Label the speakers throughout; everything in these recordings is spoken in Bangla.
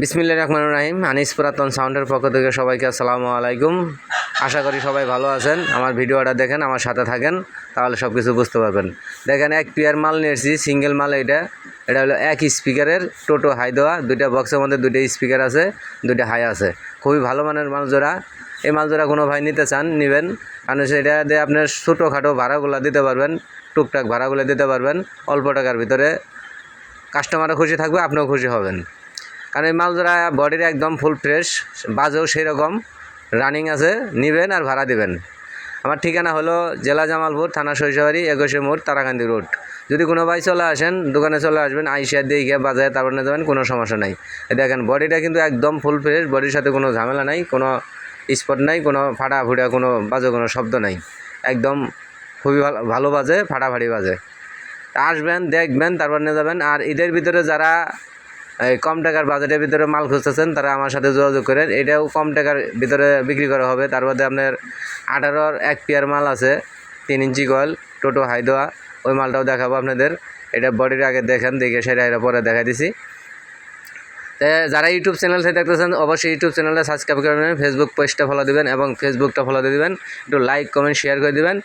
Speaker 1: বিসমিল্লা রহমান রাহিম, আনিস পুরাতন সাউন্ডের পক্ষ থেকে সবাইকে আসসালামু আলাইকুম। আশা করি সবাই ভালো আছেন, আমার ভিডিওটা দেখেন, আমার সাথে থাকেন, তাহলে সব কিছু বুঝতে পারবেন। দেখেন, এক পেয়ার মাল নিয়েছি সিঙ্গেল মাল এটা এটা হলো এক স্পিকারের টোটো হাই দেওয়া দুইটা বক্সের মধ্যে দুইটা স্পিকার আছে, দুইটা হাই আছে। খুবই ভালো মানের মাল জোড়া এই মাল জোড়া কোনো ভাই নিতে চান, নেবেন। কারণ সেটা দিয়ে আপনার ছোটোখাটো ভাড়াগুলো দিতে পারবেন, টুকটাক ভাড়াগুলো দিতে পারবেন, অল্প টাকার ভিতরে। কাস্টমারও খুশি থাকবে, আপনিও খুশি হবেন। কারণ এই মালজোড়া বডির একদম ফুল ফ্রেশ বাজেও সেই রকম রানিং আছে, নিবেন আর ভাড়া দিবেন। আমার ঠিকানা হলো জেলা জামালপুর, থানা শৈশবাড়ি একুশে মোড়, তারাকান্দি রোড। যদি কোনো ভাই চলে আসেন, দোকানে চলে আসবেন আইসিয়ার দিয়ে গিয়ে বাজারে তারপর নিয়ে যাবেন, কোনো সমস্যা নাই। দেখেন, বডিটা কিন্তু একদম ফুল ফ্রেশ বডির সাথে কোনো ঝামেলা নাই, কোনো স্পট নাই, কোনো ফাটা ফুটা, কোনো বাজে, কোনো শব্দ নাই। একদম খুবই ভালো ভালো বাজে, ফাটাফাটি বাজে। আসবেন, দেখবেন, তারপর নিয়ে যাবেন। আর ঈদের ভিতরে যারা এই কম টাকার বাজেটের ভিতরে মাল খুঁজতেছেন, তারা আমার সাথে যোগাযোগ করেন। এটাও কম টাকার ভিতরে বিক্রি করা হবে। তার মধ্যে আপনার আঠারোর এক পেয়ার মাল আছে, তিন ইঞ্চি কল টোটো হাই ওই মালটাও দেখাবো আপনাদের। এটা বডির আগে দেখেন, দেখে সেটা এটা পরে দেখা দিছি। যারা ইউটিউব চ্যানেল থেকে দেখতেছেন, অবশ্যই ইউটিউব চ্যানেলটা সাবস্ক্রাইব করে নেবেন ফেসবুক পেজটা ফলো দিবেন এবং ফেসবুকটা ফলো দিয়ে দিবেন। একটু লাইক কমেন্ট শেয়ার করে দিবেন।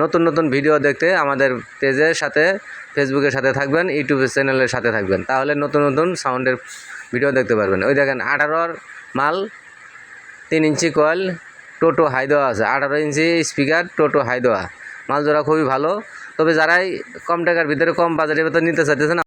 Speaker 1: নতুন নতুন ভিডিও দেখতে আমাদের পেজের সাথে ফেসবুকের সাথে থাকবেন ইউটিউব চ্যানেলের সাথে থাকবেন। তাহলে নতুন নতুন সাউন্ডের ভিডিও দেখতে পারবেন। ওই দেখেন, আঠারোর মাল, তিন ইঞ্চি কয়েল টোটো হাই দেওয়া আছে। আঠারো ইঞ্চি স্পিকার টোটো হাই দেওয়া মাল জোড়া খুবই ভালো। তবে যারাই কম টাকার ভিতরে কম বাজারের ভিতরে নিতে চাইতেছেন